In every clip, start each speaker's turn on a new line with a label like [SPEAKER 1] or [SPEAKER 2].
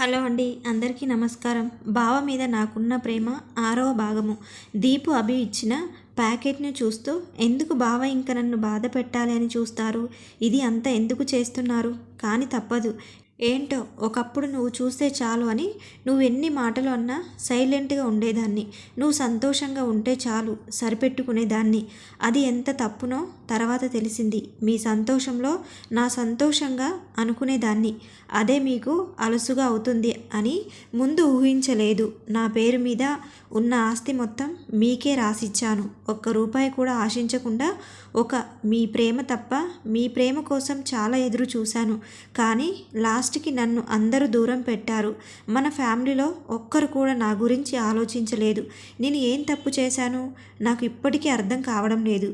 [SPEAKER 1] Hello అండి అందరికీ నమస్కారం. బావ మీద నాకున్న ప్రేమ ఆరవ భాగము. దీపు అభి ఇచ్చిన ప్యాకెట్ని చూస్తూ ఎందుకు బావ ఇంక నన్ను బాధ పెట్టాలి అని చూస్తారు? ఇది అంత ఎందుకు చేస్తున్నారు? కానీ తప్పదు. ఏంటో ఒకప్పుడు నువ్వు చూస్తే చాలు అని నువ్వు ఎన్ని మాటలు అన్నా సైలెంట్గా ఉండేదాన్ని. నువ్వు సంతోషంగా ఉంటే చాలు సరిపెట్టుకునేదాన్ని. అది ఎంత తప్పునో తర్వాత తెలిసింది. మీ సంతోషంలో నా సంతోషంగా అనుకునేదాన్ని. అదే మీకు అలసుగా అవుతుంది అని ముందు ఊహించలేదు. నా పేరు మీద ఉన్న ఆస్తి మొత్తం మీకే రాసిచ్చాను. ఒక్క రూపాయి కూడా ఆశించకుండా ఒక మీ ప్రేమ తప్ప మీ ప్రేమ కోసం చాలా ఎదురు చూశాను. కానీ లాస్ట్కి నన్ను అందరూ దూరం పెట్టారు. మన ఫ్యామిలీలో ఒక్కరు కూడా నా గురించి ఆలోచించలేదు. నేను ఏం తప్పు చేశాను? నాకు ఇప్పటికీ అర్థం కావడం లేదు.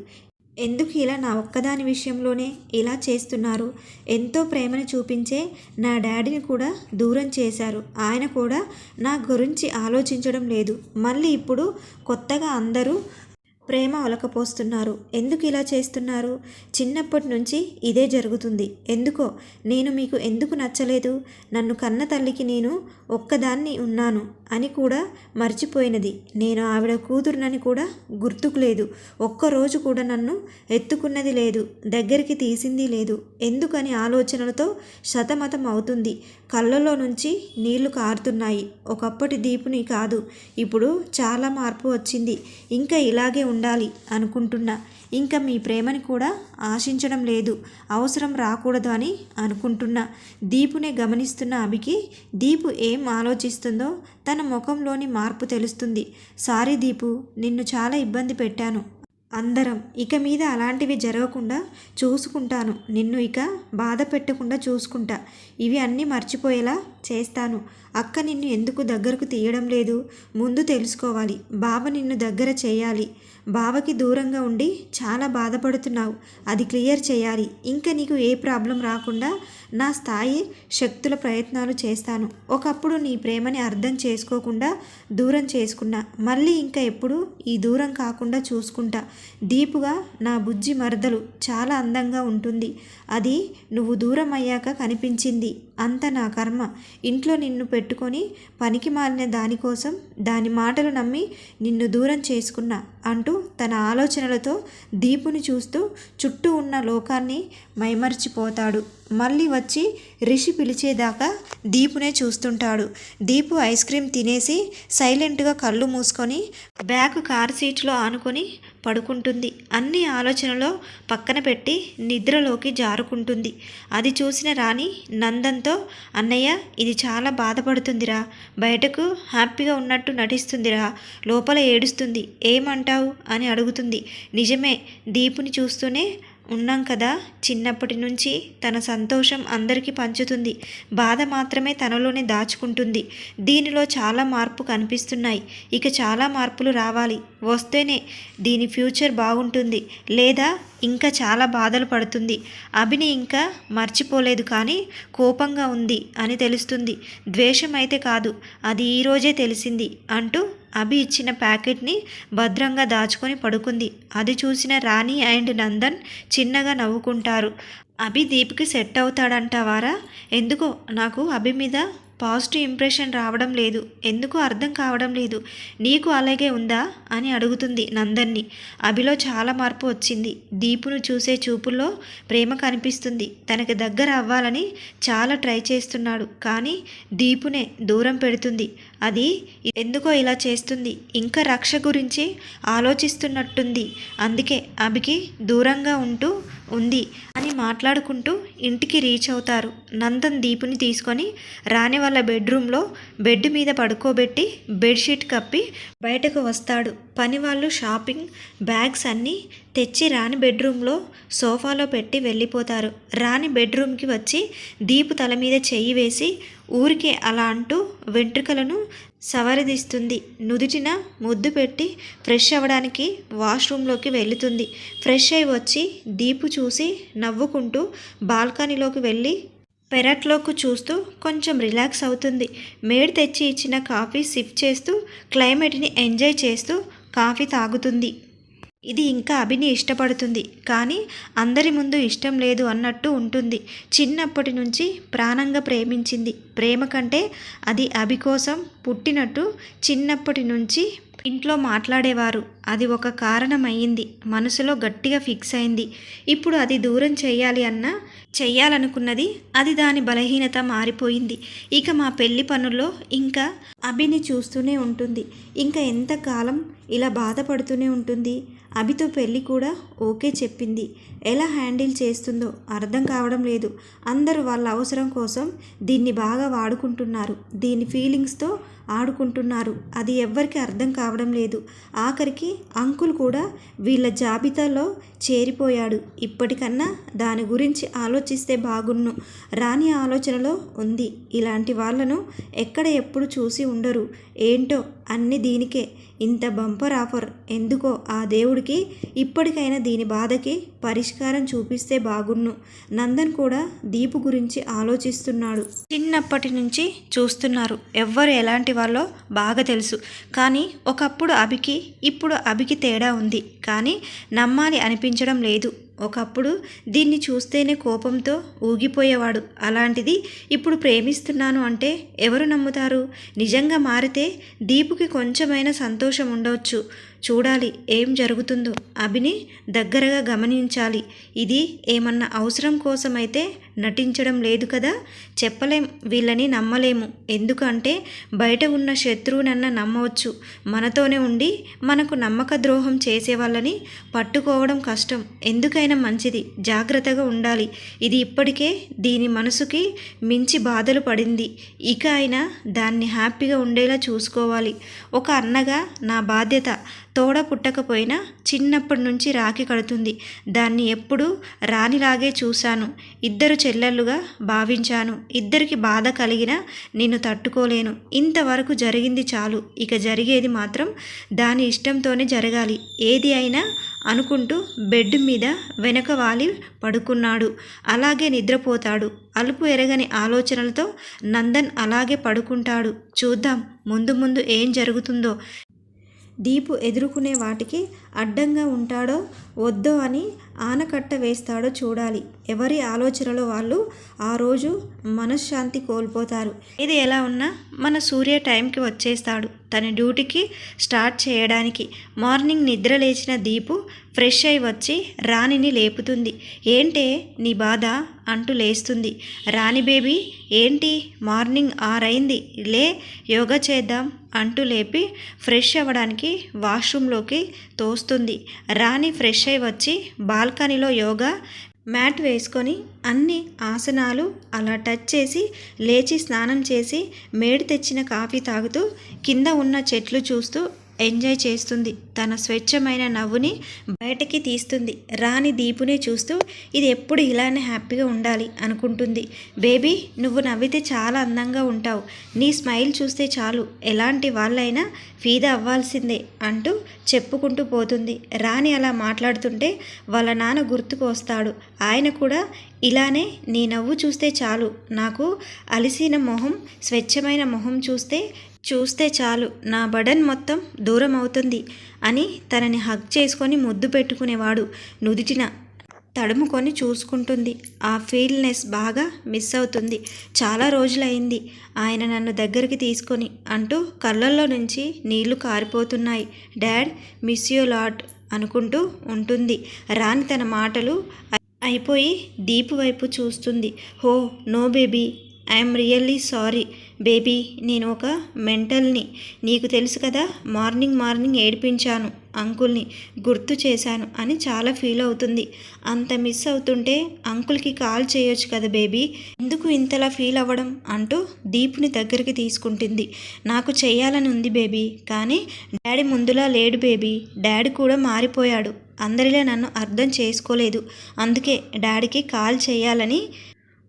[SPEAKER 1] ఎందుకు ఇలా నా ఒక్కదాని విషయంలోనే ఇలా చేస్తున్నారు? ఎంతో ప్రేమను చూపించే నా డాడీని కూడా దూరం చేశారు. ఆయన కూడా నా గురించి ఆలోచించడం లేదు. మళ్ళీ ఇప్పుడు కొత్తగా అందరూ ప్రేమ ఒలకపోస్తున్నారు ఎందుకు ఇలా చేస్తున్నారు? చిన్నప్పటి నుంచి ఇదే జరుగుతుంది. ఎందుకో? నేను మీకు ఎందుకు నచ్చలేదు? నన్ను కన్న తల్లికి నేను ఒక్కదాన్ని ఉన్నాను. అని కూడా మర్చిపోయినది. నేను ఆవిడ కూతురునని కూడా గుర్తుకు లేదు. ఒక్కరోజు కూడా నన్ను ఎత్తుకున్నది లేదు. దగ్గరికి తీసింది లేదు. ఎందుకని ఆలోచనలతో శతమతం అవుతుంది. కళ్ళలో నుంచి నీళ్ళు కారుతున్నాయి. ఒకప్పటి దీపుని కాదు. ఇప్పుడు చాలా మార్పు వచ్చింది. ఇంకా ఇలాగే ఉండాలి అనుకుంటున్నా. ఇంకా మీ ప్రేమని కూడా ఆశించడం లేదు. అవసరం రాకూడదు అని అనుకుంటున్నా. దీపునే గమనిస్తున్న అభికి దీపు ఏం ఆలోచిస్తుందో తన ముఖంలోని మార్పు తెలుస్తుంది. సారీ దీపు నిన్ను చాలా ఇబ్బంది పెట్టాను. అందరం ఇక మీద అలాంటివి జరగకుండా చూసుకుంటాను. నిన్ను ఇక బాధ పెట్టకుండా చూసుకుంటా. ఇవి అన్నీ మర్చిపోయేలా చేస్తాను. అక్క నిన్ను ఎందుకు దగ్గరకు తీయడం లేదు? ముందు తెలుసుకోవాలి. బావ నిన్ను దగ్గర చేయాలి. బావకి దూరంగా ఉండి చాలా బాధపడుతున్నావు. అది క్లియర్ చేయాలి. ఇంకా నీకు ఏ ప్రాబ్లం రాకుండా నా స్థాయి శక్తుల ప్రయత్నాలు చేస్తాను. ఒకప్పుడు నీ ప్రేమని అర్థం చేసుకోకుండా దూరం చేసుకున్నా. మళ్ళీ ఇంకా ఎప్పుడు ఈ దూరం కాకుండా చూసుకుంటా. దీపుగా నా బుజ్జి మరదలు చాలా అందంగా ఉంటుంది. అది నువ్వు దూరం అయ్యాక కనిపించింది. అంత నా కర్మ. ఇంట్లో నిన్ను పెట్టుకొని పనికి మాలిన దానికోసం దాని మాటలు నమ్మి నిన్ను దూరం చేసుకున్నా అంటూ తన ఆలోచనలతో దీపుని చూస్తూ చుట్టూ ఉన్న లోకాన్ని మైమర్చిపోతాడు. మళ్ళీ వచ్చి రిషి పిలిచేదాకా దీపునే చూస్తుంటాడు. దీపు ఐస్ క్రీమ్ తినేసి సైలెంట్గా కళ్ళు మూసుకొని బ్యాగ్ కార్ సీట్లో ఆనుకొని పడుకుంటుంది. అన్ని ఆలోచనలో పక్కన పెట్టి నిద్రలోకి జారుకుంటుంది. అది చూసిన రాణి నందంతో అన్నయ్య ఇది చాలా బాధపడుతుందిరా. బయటకు హ్యాపీగా ఉన్నట్టు నటిస్తుందిరా. లోపల ఏడుస్తుంది. ఏమంటావు? అని అడుగుతుంది. నిజమే. దీపుని చూస్తూనే ఉన్నాం కదా. చిన్నప్పటి నుంచి తన సంతోషం అందరికీ పంచుతుంది. బాధ మాత్రమే తనలోనే దాచుకుంటుంది. దీనిలో చాలా మార్పు కనిపిస్తున్నాయి. ఇక చాలా మార్పులు రావాలి. వస్తేనే దీని ఫ్యూచర్ బాగుంటుంది. లేదా ఇంకా చాలా బాధలు పడుతుంది. అభిని ఇంకా మర్చిపోలేదు కానీ కోపంగా ఉంది అని తెలుస్తుంది. ద్వేషం అయితే కాదు. అది ఈరోజే తెలిసింది అంటూ అభి ఇచ్చిన ప్యాకెట్ని భద్రంగా దాచుకొని పడుకుంది. అది చూసిన రాణి అండ్ నందన్ చిన్నగా నవ్వుకుంటారు. అభి దీప్కి సెట్ అవుతాడంటావారా? ఎందుకో నాకు అభి మీద పాజిటివ్ ఇంప్రెషన్ రావడం లేదు. ఎందుకు అర్థం కావడం లేదు. నీకు అలాగే ఉందా? అని అడుగుతుంది నందన్ని. అభిలో చాలా మార్పు వచ్చింది. దీపును చూసే చూపుల్లో ప్రేమ కనిపిస్తుంది. తనకి దగ్గర అవ్వాలని చాలా ట్రై చేస్తున్నాడు. కానీ దీపునే దూరం పెడుతుంది. అది ఎందుకో ఇలా చేస్తుంది. ఇంకా రక్ష గురించి ఆలోచిస్తున్నట్టుంది. అందుకే అభికి దూరంగా ఉంటూ ఉంది అని మాట్లాడుకుంటూ ఇంటికి రీచ్ అవుతారు. నందన్ దీపుని తీసుకొని రాని వాళ్ళ బెడ్రూమ్లో బెడ్ మీద పడుకోబెట్టి బెడ్షీట్ కప్పి బయటకు వస్తాడు. పని వాళ్ళు షాపింగ్ బ్యాగ్స్ అన్నీ తెచ్చి రాని బెడ్రూమ్లో సోఫాలో పెట్టి వెళ్ళిపోతారు. రాని బెడ్రూమ్కి వచ్చి దీపు తల మీద చెయ్యి వేసి ఊరికే అలా అంటూ వెంట్రుకలను సవరిదిస్తుంది. నుదుటిన ముద్దు పెట్టి ఫ్రెష్ అవ్వడానికి వాష్రూమ్లోకి వెళుతుంది. ఫ్రెష్ అయి వచ్చి దీపు చూసి నవ్వుకుంటూ బాల్కనీలోకి వెళ్ళి పెరట్లోకి చూస్తూ కొంచెం రిలాక్స్ అవుతుంది. మేడ్ తెచ్చి ఇచ్చిన కాఫీ సిప్ చేస్తూ క్లైమేట్ని ఎంజాయ్ చేస్తూ కాఫీ తాగుతుంది. ఇది ఇంకా అభిని ఇష్టపడుతుంది. కానీ అందరి ముందు ఇష్టం లేదు అన్నట్టు ఉంటుంది. చిన్నప్పటి నుంచి ప్రాణంగా ప్రేమించింది. ప్రేమ కంటే అది అభి కోసం పుట్టినట్టు చిన్నప్పటి నుంచి ఇంట్లో మాట్లాడేవారు. అది ఒక కారణమయ్యింది. మనసులో గట్టిగా ఫిక్స్ అయింది. ఇప్పుడు అది దూరం చేయాలి అన్న చెయ్యాలనుకున్నది అది దాని బలహీనత మారిపోయింది. ఇక మా పెళ్ళి పనుల్లో ఇంకా అభిని చూస్తూనే ఉంటుంది. ఇంకా ఎంతకాలం ఇలా బాధపడుతూనే ఉంటుంది? అభితో పెళ్ళి కూడా ఓకే చెప్పింది. ఎలా హ్యాండిల్ చేస్తుందో అర్థం కావడం లేదు. అందరూ వాళ్ళ అవసరం కోసం దీన్ని బాగా వాడుకుంటున్నారు. దీని ఫీలింగ్స్తో ఆడుకుంటున్నారు. అది ఎవ్వరికి అర్థం కావడం లేదు. ఆఖరికి అంకుల్ కూడా వీళ్ళ జాబితాలో చేరిపోయాడు. ఇప్పటికన్నా దాని గురించి ఆలోచిస్తే బాగున్ను. రాని ఆలోచనలో ఉంది. ఇలాంటి వాళ్ళను ఎక్కడ ఎప్పుడు చూసి ఉండరు. ఏంటో అన్ని దీనికే. ఇంత బంపర్ ఆఫర్. ఎందుకో ఆ దేవుడికి ఇప్పటికైనా దీని బాధకి పరిష్కారం చూపిస్తే బాగున్ను. నందన్ కూడా దీపు గురించి ఆలోచిస్తున్నాడు. చిన్నప్పటి నుంచి చూస్తున్నారు. ఎవ్వరు ఎలాంటి వాళ్ళో బాగా తెలుసు. కానీ ఒకప్పుడు అభికి ఇప్పుడు అభికి తేడా ఉంది. కానీ నమ్మాలి అనిపించడం లేదు. ఒకప్పుడు దీన్ని చూస్తేనే కోపంతో ఊగిపోయేవాడు. అలాంటిది ఇప్పుడు ప్రేమిస్తున్నాను అంటే ఎవరు నమ్ముతారు? నిజంగా మారితే దీపుకి కొంచెమైనా సంతోషం ఉండవచ్చు చూడాలి ఏం జరుగుతుందో. అభిని దగ్గరగా గమనించాలి. ఇది ఏమన్నా అవసరం కోసమైతే నటించడం లేదు కదా? చెప్పలేం వీళ్ళని నమ్మలేము. ఎందుకంటే బయట ఉన్న శత్రువునన్న నమ్మవచ్చు. మనతోనే ఉండి మనకు నమ్మక ద్రోహం చేసే వాళ్ళని పట్టుకోవడం కష్టం. ఎందుకైనా మంచిది. జాగ్రత్తగా ఉండాలి. ఇది ఇప్పటికే దీని మనసుకి మించి బాధలు పడింది. ఇక అయినా దాన్ని హ్యాపీగా ఉండేలా చూసుకోవాలి. ఒక అన్నగా నా బాధ్యత తోడ పుట్టకపోయినా చిన్నప్పటి నుంచి రాఖీ కడుతుంది. దాన్ని ఎప్పుడూ రానిలాగే చూశాను. ఇద్దరు చెల్లెళ్ళుగా భావించాను. ఇద్దరికి బాధ కలిగినా నిన్ను తట్టుకోలేను. ఇంతవరకు జరిగింది చాలు. ఇక జరిగేది మాత్రం దాని ఇష్టంతోనే జరగాలి. ఏది అయినా అనుకుంటూ బెడ్ మీద వెనక వాలి పడుకున్నాడు. అలాగే నిద్రపోతాడు. అలుపు ఎరగని ఆలోచనలతో నందన్ అలాగే పడుకుంటాడు. చూద్దాం. ముందు ముందు ఏం జరుగుతుందో. దీపు ఎదుర్కొనే వాటికి అడ్డంగా ఉంటాడో వద్దో అని ఆనకట్ట వేస్తాడో చూడాలి. ఎవరి ఆలోచనలో వాళ్ళు ఆ రోజు మనశ్శాంతి కోల్పోతారు. ఇది ఎలా ఉన్నా మన సూర్య టైంకి వచ్చేస్తాడు. తన డ్యూటీకి స్టార్ట్ చేయడానికి మార్నింగ్ నిద్ర లేచిన దీపు ఫ్రెష్ అయి వచ్చి రాణిని లేపుతుంది. ఏంటే నీ బాధ? అంటూ లేస్తుంది. రాణి బేబీ ఏంటి? మార్నింగ్ ఆరైంది. లే యోగా చేద్దాం అంటూ లేపి ఫ్రెష్ అవ్వడానికి వాష్రూమ్లోకి వస్తుంది. రాణి ఫ్రెష్ అయి వచ్చి బాల్కనీలో యోగా మ్యాట్ వేసుకొని అన్ని ఆసనాలు అలా టచ్ చేసి లేచి స్నానం చేసి మేడి తెచ్చిన కాఫీ తాగుతూ కింద ఉన్న చెట్లు చూస్తూ ఎంజాయ్ చేస్తుంది. తన స్వచ్ఛమైన నవ్వుని బయటకి తీస్తుంది. రాని దీపునే చూస్తూ ఇది ఎప్పుడు ఇలానే హ్యాపీగా ఉండాలి అనుకుంటుంది. బేబీ నువ్వు నవ్వితే చాలా అందంగా ఉంటావు. నీ స్మైల్ చూస్తే చాలు. ఎలాంటి వాళ్ళైనా ఫీదా అవ్వాల్సిందే అంటూ చెప్పుకుంటూ పోతుంది. రాణి అలా మాట్లాడుతుంటే వాళ్ళ నాన్న గుర్తుకు వస్తాడు. ఆయన కూడా ఇలానే నీ నవ్వు చూస్తే చాలు. నాకు అలిసిన మొహం స్వచ్ఛమైన మొహం చూస్తే చూస్తే చాలు నా బడన్ మొత్తం దూరం అవుతుంది అని తనని హగ్ చేసుకొని ముద్దు పెట్టుకునేవాడు నుదిటిన తడుముకొని చూసుకుంటుంది. ఆ ఫీల్నెస్ బాగా మిస్ అవుతుంది. చాలా రోజులైంది ఆయన నన్ను దగ్గరికి తీసుకొని అంటూ కళ్ళల్లో నుంచి నీళ్ళు కారిపోతున్నాయి. డాడ్ మిస్ యూ లాట్ అనుకుంటూ ఉంటుంది. రాని తన మాటలు అయిపోయి దీపు వైపు చూస్తుంది. హో no baby. I'm really sorry baby నేను ఒక మెంటల్ని. నీకు తెలుసు కదా మార్నింగ్ మార్నింగ్ ఏడిపించాను అంకుల్ని గుర్తు చేశాను అని చాలా ఫీల్ అవుతుంది. అంత మిస్ అవుతుంటే అంకుల్కి కాల్ చేయొచ్చు కదా బేబీ? ఎందుకు ఇంతలా ఫీల్ అవ్వడం అంటూ దీపుని దగ్గరికి తీసుకుంటుంది. నాకు చేయాలని ఉంది బేబీ కానీ డాడీ ముందులా లేడు బేబీ. డాడీ కూడా మారిపోయాడు. అందరిలో నన్ను అర్థం చేసుకోలేదు. అందుకే డాడీకి కాల్ చేయాలని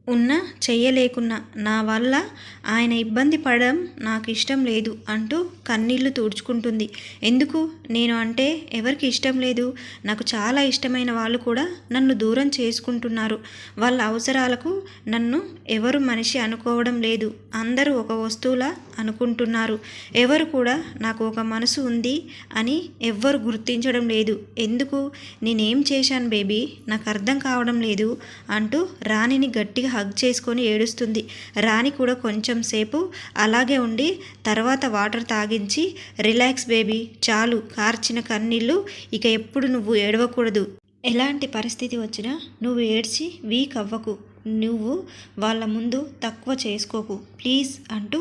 [SPEAKER 1] ఉన్నా చెయ్యలేకున్నా నా వల్ల ఆయన ఇబ్బంది పడడం నాకు ఇష్టం లేదు అంటూ కన్నీళ్ళు తుడుచుకుంటుంది. ఎందుకు? నేను అంటే ఎవరికి ఇష్టం లేదు. నాకు చాలా ఇష్టమైన వాళ్ళు కూడా నన్ను దూరం చేసుకుంటున్నారు. వాళ్ళ అవసరాలకు నన్ను ఎవరు మనిషి అనుకోవడం లేదు. అందరూ ఒక వస్తువులా అనుకుంటున్నారు. ఎవరు కూడా నాకు ఒక మనసు ఉంది అని ఎవ్వరు గుర్తించడం లేదు. ఎందుకు? నేనేం చేశాను బేబీ? నాకు అర్థం కావడం లేదు అంటూ రాణిని గట్టిగా హగ్ చేసుకొని ఏడుస్తుంది. రాణి కూడా కొంచెం సేపు అలాగే ఉండి తర్వాత వాటర్ తాగించి రిలాక్స్ బేబీ చాలు కార్చిన కన్నీళ్ళు ఇక ఎప్పుడు నువ్వు ఏడవకూడదు. ఎలాంటి పరిస్థితి వచ్చినా నువ్వు ఏడ్చి వీక్ అవ్వకు. నువ్వు వాళ్ళ ముందు తక్కువ చేసుకోకు. ప్లీజ్ అంటూ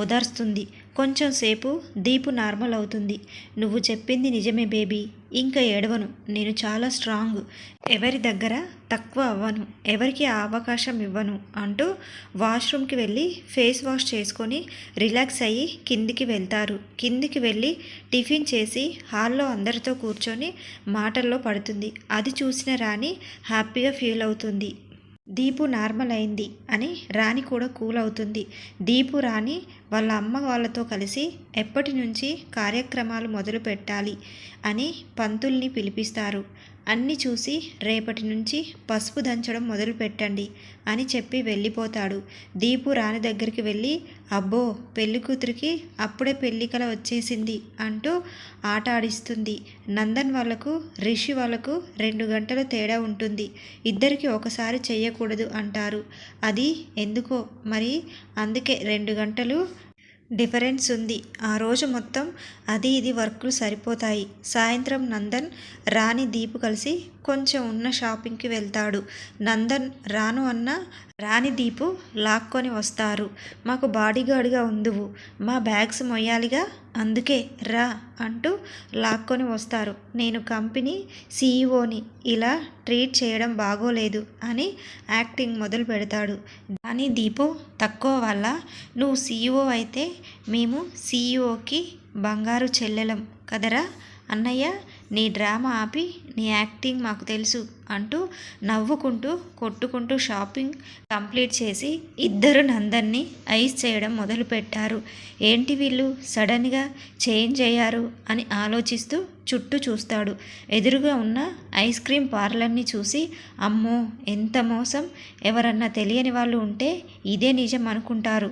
[SPEAKER 1] ఓదార్స్తుంది. కొంచెం సేపు దీపు నార్మల్ అవుతుంది. నువ్వు చెప్పింది నిజమే బేబీ. ఇంకా ఏడవను. నేను చాలా స్ట్రాంగ్. ఎవరి దగ్గర తక్కువ అవ్వను. ఎవరికి ఆ అవకాశం ఇవ్వను అంటూ వాష్రూమ్కి వెళ్ళి ఫేస్ వాష్ చేసుకొని రిలాక్స్ అయ్యి కిందికి వెళ్తారు. కిందికి వెళ్ళి టిఫిన్ చేసి హాల్లో అందరితో కూర్చొని మాటల్లో పడుతుంది. అది చూసిన రాణి హ్యాపీగా ఫీల్ అవుతుంది. దీపు నార్మల్ అయింది అని రాణి కూడా కూల్ అవుతుంది. దీపు రాణి వాళ్ళ అమ్మ వాళ్ళతో కలిసి ఎప్పటి నుంచి కార్యక్రమాలు మొదలు పెట్టాలి అని పంతుల్ని పిలిపిస్తారు. అన్నీ చూసి రేపటి నుంచి పసుపు దంచడం మొదలు పెట్టండి అని చెప్పి వెళ్ళిపోతాడు. దీపు రాణి దగ్గరికి వెళ్ళి అబ్బో పెళ్ళి కూతురికి అప్పుడే పెళ్ళికల వచ్చేసింది అంటూ ఆట ఆడిస్తుంది నందన్ వాళ్ళకు రిషి వాళ్ళకు రెండు గంటల తేడా ఉంటుంది. ఇద్దరికి ఒకసారి చేయకూడదు అంటారు. అది ఎందుకో మరి? అందుకే రెండు గంటలు డిఫరెన్స్ ఉంది. ఆ రోజు మొత్తం అది ఇది వర్క్లు సరిపోతాయి. సాయంత్రం నందన్ రాణి దీపు కలిసి కొంచెం ఉన్న షాపింగ్కి వెళ్తాడు. నందన్ రాను అన్న రాణి దీపు లాక్కొని వస్తారు. మాకు బాడీగార్డ్గా ఉందువు. మా బ్యాగ్స్ మొయ్యాలిగా? అందుకే రా అంటూ లాక్కొని వస్తారు. నేను కంపెనీ సీఈఓని ఇలా ట్రీట్ చేయడం బాగోలేదు అని యాక్టింగ్ మొదలు పెడతాడు. కానీ దీపు తక్కువ వల్ల నువ్వు సీఈఓ అయితే మేము సీఈఓకి బంగారు చెల్లెలం కదరా అన్నయ్య? నీ డ్రామా ఆపి నీ యాక్టింగ్ మాకు తెలుసు అంటూ నవ్వుకుంటూ కొట్టుకుంటూ షాపింగ్ కంప్లీట్ చేసి ఇద్దరు నందన్ని ఐస్ చేయడం మొదలుపెట్టారు. ఏంటి వీళ్ళు? సడన్గా చేంజ్ అయ్యారు అని ఆలోచిస్తూ చుట్టూ చూస్తాడు. ఎదురుగా ఉన్న ఐస్ క్రీమ్ పార్లర్ని చూసి అమ్మో ఎంత మోసం? ఎవరన్నా తెలియని వాళ్ళు ఉంటే ఇదే నిజం అనుకుంటారు.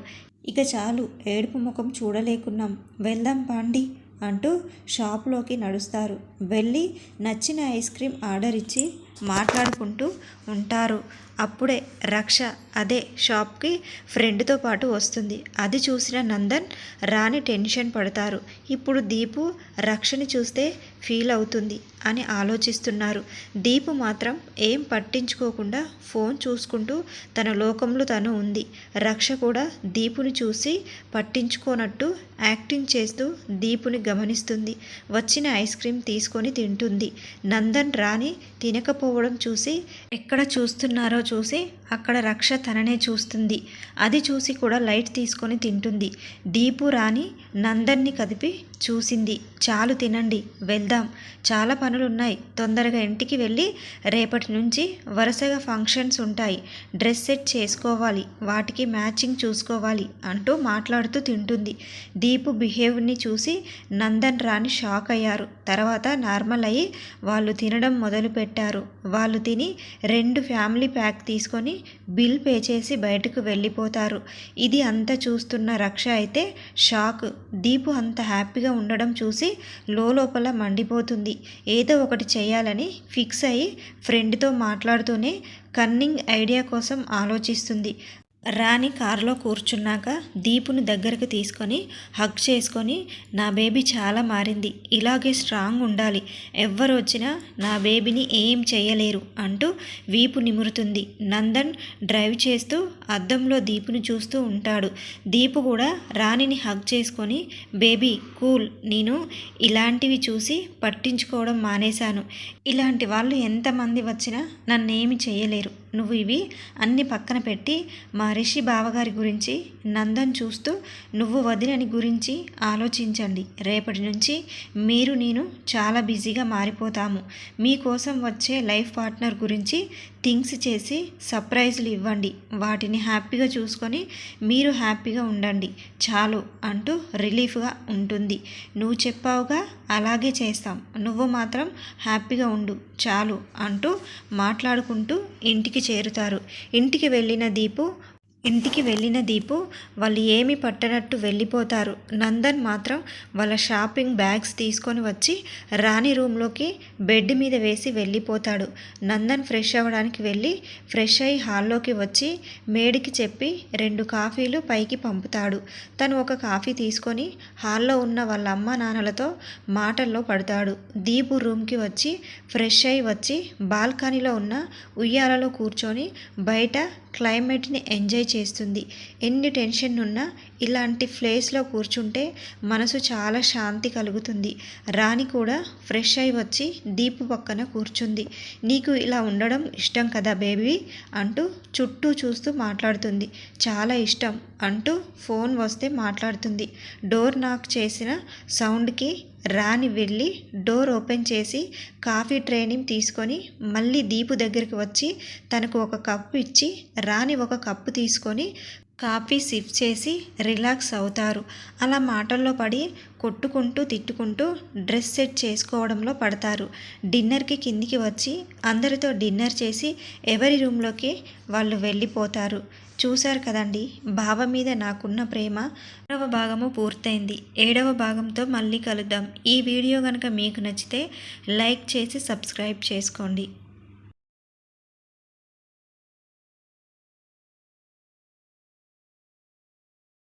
[SPEAKER 1] ఇక చాలు ఏడుపు ముఖం చూడలేకున్నాం. వెళ్దాం పాండి. అంటూ షాప్లోకి నడుస్తారు. వెళ్ళి నచ్చిన ఐస్ క్రీమ్ ఆర్డర్ ఇచ్చి మాట్లాడుకుంటూ ఉంటారు. అప్పుడే రక్ష అదే షాప్కి ఫ్రెండ్తో పాటు వస్తుంది. అది చూసిన నందన్ రాని టెన్షన్ పడతారు. ఇప్పుడు దీపు రక్షని చూస్తే ఫీల్ అవుతుంది అని ఆలోచిస్తున్నారు. దీపు మాత్రం ఏం పట్టించుకోకుండా ఫోన్ చూసుకుంటూ తన లోకంలో తను ఉంది. రక్ష కూడా దీపుని చూసి పట్టించుకోనట్టు యాక్టింగ్ చేస్తూ దీపుని గమనిస్తుంది. వచ్చిన ఐస్ క్రీమ్ తీసుకొని తింటుంది. నందన్ రాణి తినకపోవడం చూసి ఎక్కడ చూస్తున్నారో చూసి అక్కడ రక్ష తననే చూస్తుంది. అది చూసి కూడా లైట్ తీసుకొని తింటుంది. దీపు రాణి నందన్ని కదిపి చూసింది. చాలు తినండి వెళ్దాం. చాలా పనులున్నాయి. తొందరగా ఇంటికి వెళ్ళి రేపటి నుంచి వరుసగా ఫంక్షన్స్ ఉంటాయి. డ్రెస్ సెట్ చేసుకోవాలి వాటికి మ్యాచింగ్ చూసుకోవాలి అంటూ మాట్లాడుతూ తింటుంది. దీపు బిహేవ్ని చూసి నందన్ రాణి షాక్ అయ్యారు. తర్వాత నార్మల్ అయ్యి వాళ్ళు తినడం మొదలుపెట్టారు. వాళ్ళు తిని రెండు ఫ్యామిలీ ప్యాక్ తీసుకొని బిల్ పే చేసి బయటకు వెళ్ళిపోతారు. ఇది అంతా చూస్తున్న రక్ష అయితే షాక్. దీపు అంత హ్యాపీగా ఉండడం చూసి లోపల మండిపోతుంది. ఏదో ఒకటి చేయాలని ఫిక్స్ అయ్యి ఫ్రెండ్తో మాట్లాడుతూనే కన్నింగ్ ఐడియా కోసం ఆలోచిస్తుంది. రాణి కారులో కూర్చున్నాక దీపుని దగ్గరకు తీసుకొని హగ్ చేసుకొని నా బేబీ చాలా మారింది ఇలాగే స్ట్రాంగ్ ఉండాలి ఎవ్వరు వచ్చినా నా బేబీని ఏం చేయలేరు అంటూ వీపు నిమురుతుంది. నందన్ డ్రైవ్ చేస్తూ అద్దంలో దీపుని చూస్తూ ఉంటాడు. దీపు కూడా రాణిని హగ్ చేసుకొని బేబీ కూల్ నేను ఇలాంటివి చూసి పట్టించుకోవడం మానేశాను. ఇలాంటి వాళ్ళు ఎంతమంది వచ్చినా నన్నేమి చేయలేరు. నువ్వు ఇవి అన్ని పక్కన పెట్టి మా రిషి బావగారి గురించి నందన్ చూస్తూ నువ్వు వదినని గురించి ఆలోచించండి. రేపటి నుంచి మీరు నేను చాలా బిజీగా మారిపోతాము. మీకోసం వచ్చే లైఫ్ పార్ట్నర్ గురించి థింగ్స్ చేసి సర్ప్రైజ్లు ఇవ్వండి. వాటిని హ్యాపీగా చూసుకొని మీరు హ్యాపీగా ఉండండి. చాలు అంటూ రిలీఫ్గా ఉంటుంది. నువ్వు చెప్పావుగా అలాగే చేస్తాం. నువ్వు మాత్రం హ్యాపీగా ఉండు. చాలు అంటూ మాట్లాడుకుంటూ ఇంటికి చేరుతారు. ఇంటికి వెళ్ళిన దీపు ఇంటికి వెళ్ళిన దీపు వాళ్ళు ఏమి పట్టనట్టు వెళ్ళిపోతారు. నందన్ మాత్రం వాళ్ళ షాపింగ్ బ్యాగ్స్ తీసుకొని వచ్చి రాణి రూమ్లోకి బెడ్ మీద వేసి వెళ్ళిపోతాడు. నందన్ ఫ్రెష్ అవ్వడానికి వెళ్ళి ఫ్రెష్ అయ్యి హాల్లోకి వచ్చి మేడికి చెప్పి రెండు కాఫీలు పైకి పంపుతాడు. తను ఒక కాఫీ తీసుకొని హాల్లో ఉన్న వాళ్ళ అమ్మ నాన్నలతో మాటల్లో పడతాడు. దీపు రూమ్కి వచ్చి ఫ్రెష్ అయ్యి వచ్చి బాల్కనీలో ఉన్న ఉయ్యాలలో కూర్చొని బయట క్లైమేట్ని ఎంజాయ్ చేస్తుంది. ఎన్ని టెన్షన్ ఉన్నా ఇలాంటి ప్లేస్లో కూర్చుంటే మనసు చాలా శాంతి కలుగుతుంది. రాణి కూడా ఫ్రెష్ అయి వచ్చి దీపు పక్కన కూర్చుంది. నీకు ఇలా ఉండడం ఇష్టం కదా బేబీ? అంటూ చుట్టూ చూస్తూ మాట్లాడుతుంది. చాలా ఇష్టం అంటూ ఫోన్ వస్తే మాట్లాడుతుంది. డోర్ నాక్ చేసిన సౌండ్కి రాణి వెళ్ళి డోర్ ఓపెన్ చేసి కాఫీ ట్రైనింగ్ తీసుకొని మళ్ళీ దీపు దగ్గరికి వచ్చి తనకు ఒక కప్పు ఇచ్చి రాణి ఒక కప్పు తీసుకొని కాఫీ సిప్ చేసి రిలాక్స్ అవుతారు. అలా మాటల్లో పడి కొట్టుకుంటూ తిట్టుకుంటూ డ్రెస్ సెట్ చేసుకోవడంలో పడతారు. డిన్నర్కి కిందికి వచ్చి అందరితో డిన్నర్ చేసి ఎవరి రూమ్లోకి వాళ్ళు వెళ్ళిపోతారు. చూశారు కదండి బావ మీద నాకున్న ప్రేమ ఆరవ భాగము పూర్తయింది. ఏడవ భాగంతో మళ్ళీ కలుద్దాం. ఈ వీడియో కనుక మీకు నచ్చితే లైక్ చేసి సబ్స్క్రైబ్ చేసుకోండి.